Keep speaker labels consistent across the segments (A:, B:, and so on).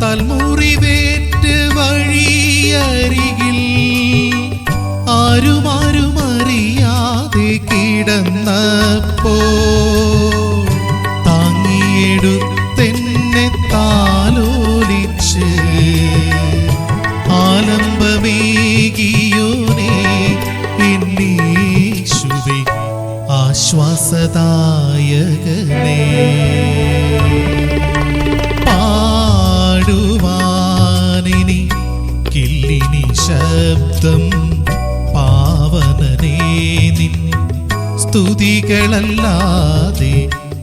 A: പാപത്താൽ മുറിവേറ്റ് വഴിയരികിൽ ആരുമാരും അറിയാതെ കിടന്നപ്പോ താങ്ങിയെടുത്തെന്നെ താലോലിച്ച് ആലംബമേകിയോനെ എന്നീശുവേ ആശ്വാസദായകനേ. ശബ്ദം പാവനനേ നിൻ സ്തുതികളല്ലാതെ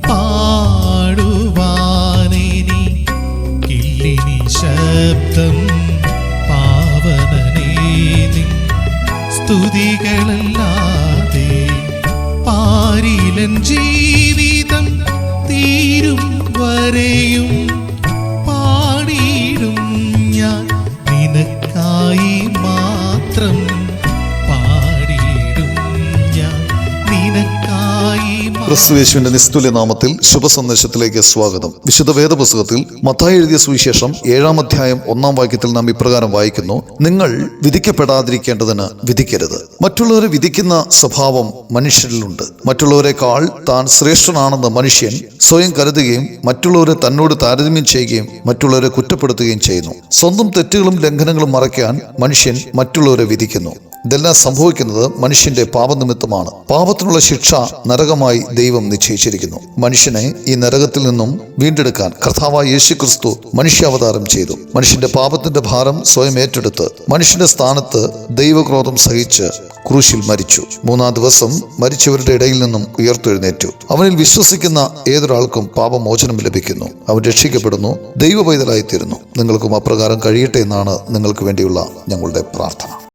A: പാടുവാനിനി കില്ലിനി ശബ്ദം പാവനനേ നിൻ സ്തുതികളല്ലാതെ പാരിലൻ ജീവിതം തീരും വരെയും
B: ക്രിസ്തുവേശുവിന്റെ നിസ്തുല്യ നാമത്തിൽ ശുഭസന്ദേശത്തിലേക്ക് സ്വാഗതം. വിശുദ്ധ വേദപുസ്തകത്തിൽ മത്തായി എഴുതിയ സുവിശേഷം ഏഴാം അധ്യായം ഒന്നാം വാക്യത്തിൽ നാം ഇപ്രകാരം വായിക്കുന്നു നിങ്ങൾ വിധിക്കപ്പെടാതിരിക്കേണ്ടതിന് വിധിക്കരുത്. മറ്റുള്ളവരെ വിധിക്കുന്ന സ്വഭാവം മനുഷ്യരിലുണ്ട്. മറ്റുള്ളവരെക്കാൾ താൻ ശ്രേഷ്ഠനാണെന്ന് മനുഷ്യൻ സ്വയം കരുതുകയും മറ്റുള്ളവരെ തന്നോട് താരതമ്യം ചെയ്യുകയും മറ്റുള്ളവരെ കുറ്റപ്പെടുത്തുകയും ചെയ്യുന്നു. സ്വന്തം തെറ്റുകളും ലംഘനങ്ങളും മറയ്ക്കാൻ മനുഷ്യൻ മറ്റുള്ളവരെ വിധിക്കുന്നു. ഇതെല്ലാം സംഭവിക്കുന്നത് മനുഷ്യന്റെ പാപനിമിത്തമാണ്. പാപത്തിനുള്ള ശിക്ഷ നരകമായി ദൈവം നിശ്ചയിച്ചിരിക്കുന്നു. മനുഷ്യനെ ഈ നരകത്തിൽ നിന്നും വീണ്ടെടുക്കാൻ കർത്താവായ യേശു ക്രിസ്തു മനുഷ്യാവതാരം ചെയ്തു. മനുഷ്യന്റെ പാപത്തിന്റെ ഭാരം സ്വയം ഏറ്റെടുത്ത് മനുഷ്യന്റെ സ്ഥാനത്ത് ദൈവക്രോധം സഹിച്ച് ക്രൂശിൽ മരിച്ചു. മൂന്നാം ദിവസം മരിച്ചവരുടെ ഇടയിൽ നിന്നും ഉയർത്തെഴുന്നേറ്റു. അവനിൽ വിശ്വസിക്കുന്ന ഏതൊരാൾക്കും പാപമോചനം ലഭിക്കുന്നു. അവൻ രക്ഷിക്കപ്പെടുന്നു ദൈവ പൈതലായിത്തീരുന്നു നിങ്ങൾക്കും അപ്രകാരം കഴിയട്ടെ എന്നാണ് നിങ്ങൾക്ക് വേണ്ടിയുള്ള ഞങ്ങളുടെ പ്രാർത്ഥന.